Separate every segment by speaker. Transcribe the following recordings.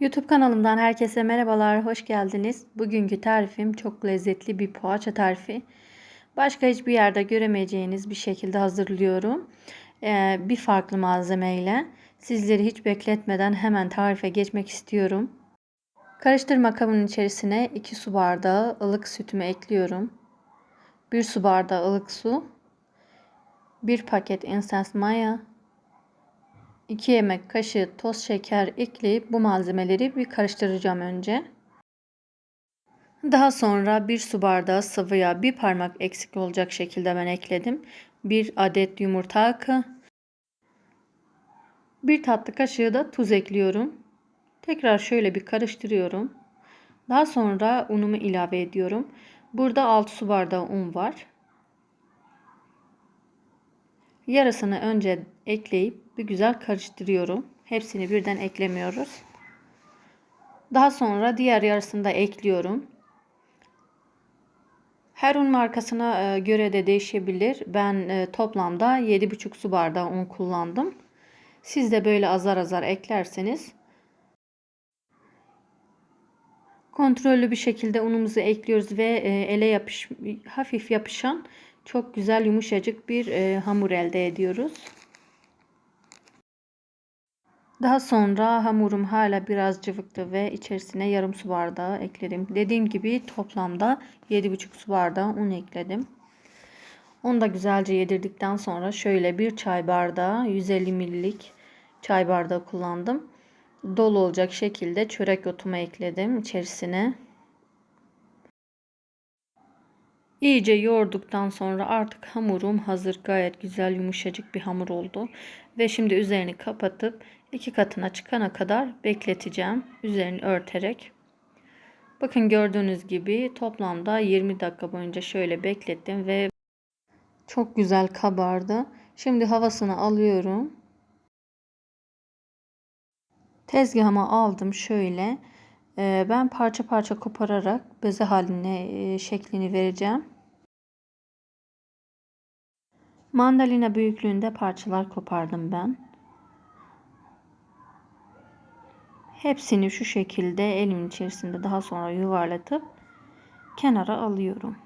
Speaker 1: YouTube kanalımdan herkese merhabalar, hoş geldiniz. Bugünkü tarifim çok lezzetli bir poğaça tarifi. Başka hiçbir yerde göremeyeceğiniz bir şekilde hazırlıyorum. Ee, bir farklı malzemeyle. Sizleri hiç bekletmeden hemen tarife geçmek istiyorum. Karıştırma kabının içerisine 2 su bardağı ılık sütümü ekliyorum. 1 su bardağı ılık su. 1 paket ensens maya 2 yemek kaşığı toz şeker ekleyip bu malzemeleri bir karıştıracağım önce. Daha sonra 1 su bardağı sıvı yağ bir parmak eksik olacak şekilde ben ekledim. 1 adet yumurta akı. 1 tatlı kaşığı da tuz ekliyorum. Tekrar şöyle bir karıştırıyorum. Daha sonra unumu ilave ediyorum. Burada 6 su bardağı un var. Yarısını önce ekleyip bir güzel karıştırıyorum. Hepsini birden eklemiyoruz. Daha sonra diğer yarısını da ekliyorum. Her un markasına e, göre de değişebilir. Ben e, toplamda 7,5 su bardağı un kullandım. Siz de böyle azar azar eklerseniz kontrollü bir şekilde unumuzu ekliyoruz ve e, ele yapış hafif yapışan çok güzel yumuşacık bir e, hamur elde ediyoruz. Daha sonra hamurum hala biraz cıvıktı ve içerisine yarım su bardağı ekledim. Dediğim gibi toplamda 7,5 su bardağı un ekledim. Onu da güzelce yedirdikten sonra şöyle bir çay bardağı 150 ml'lik çay bardağı kullandım. Dolu olacak şekilde çörek otumu ekledim içerisine. İyice yoğurduktan sonra artık hamurum hazır. Gayet güzel yumuşacık bir hamur oldu. Ve şimdi üzerini kapatıp iki katına çıkana kadar bekleteceğim. Üzerini örterek. Bakın gördüğünüz gibi toplamda 20 dakika boyunca şöyle beklettim ve çok güzel kabardı. Şimdi havasını alıyorum. Tezgahıma aldım şöyle. Ee, ben parça parça kopararak beze haline e, şeklini vereceğim. Mandalina büyüklüğünde parçalar kopardım ben. Hepsini şu şekilde elimin içerisinde daha sonra yuvarlatıp kenara alıyorum.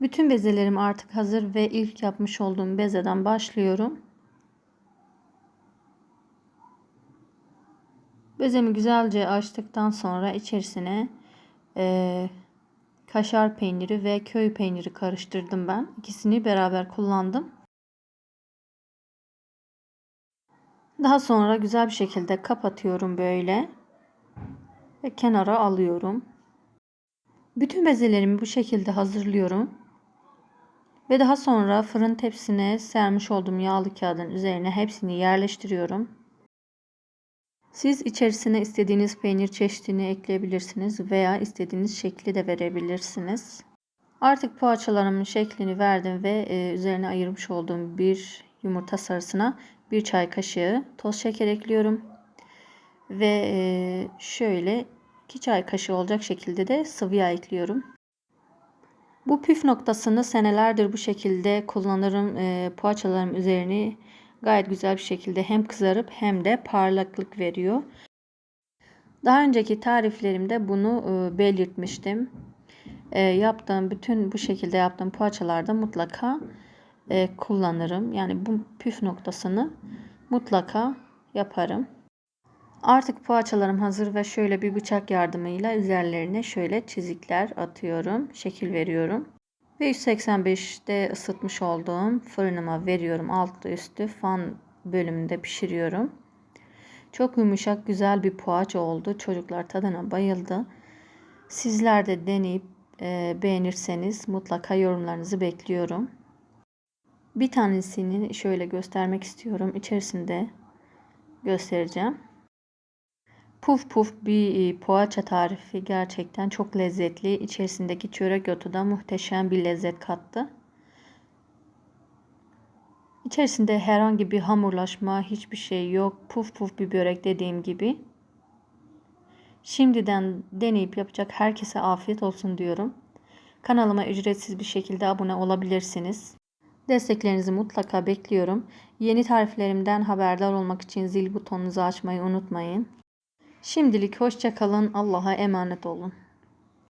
Speaker 1: Bütün bezelerim artık hazır ve ilk yapmış olduğum bezeden başlıyorum. Bezemi güzelce açtıktan sonra içerisine e, kaşar peyniri ve köy peyniri karıştırdım ben. İkisini beraber kullandım. Daha sonra güzel bir şekilde kapatıyorum böyle. Ve kenara alıyorum. Bütün bezelerimi bu şekilde hazırlıyorum. Ve daha sonra fırın tepsine sermiş olduğum yağlı kağıdın üzerine hepsini yerleştiriyorum. Siz içerisine istediğiniz peynir çeşidini ekleyebilirsiniz veya istediğiniz şekli de verebilirsiniz. Artık poğaçalarımın şeklini verdim ve e, üzerine ayırmış olduğum bir yumurta sarısına bir çay kaşığı toz şeker ekliyorum. Ve e, şöyle 2 çay kaşığı olacak şekilde de sıvı yağ ekliyorum. Bu püf noktasını senelerdir bu şekilde kullanırım. E, poğaçalarım üzerini gayet güzel bir şekilde hem kızarıp hem de parlaklık veriyor. Daha önceki tariflerimde bunu e, belirtmiştim. E, yaptığım bütün bu şekilde yaptığım poğaçalarda mutlaka e, kullanırım. Yani bu püf noktasını mutlaka yaparım. Artık poğaçalarım hazır ve şöyle bir bıçak yardımıyla üzerlerine şöyle çizikler atıyorum. Şekil veriyorum. Ve 185'te ısıtmış olduğum fırınıma veriyorum. Altlı üstü fan bölümünde pişiriyorum. Çok yumuşak güzel bir poğaça oldu. Çocuklar tadına bayıldı. Sizler de deneyip e, beğenirseniz mutlaka yorumlarınızı bekliyorum. Bir tanesini şöyle göstermek istiyorum. İçerisinde göstereceğim. Puf puf bir e, poğaça tarifi gerçekten çok lezzetli. İçerisindeki çörek otu da muhteşem bir lezzet kattı. İçerisinde herhangi bir hamurlaşma hiçbir şey yok. Puf puf bir börek dediğim gibi. Şimdiden deneyip yapacak herkese afiyet olsun diyorum. Kanalıma ücretsiz bir şekilde abone olabilirsiniz. Desteklerinizi mutlaka bekliyorum. Yeni tariflerimden haberdar olmak için zil butonunuzu açmayı unutmayın. Şimdilik hoşça kalın. Allah'a emanet olun.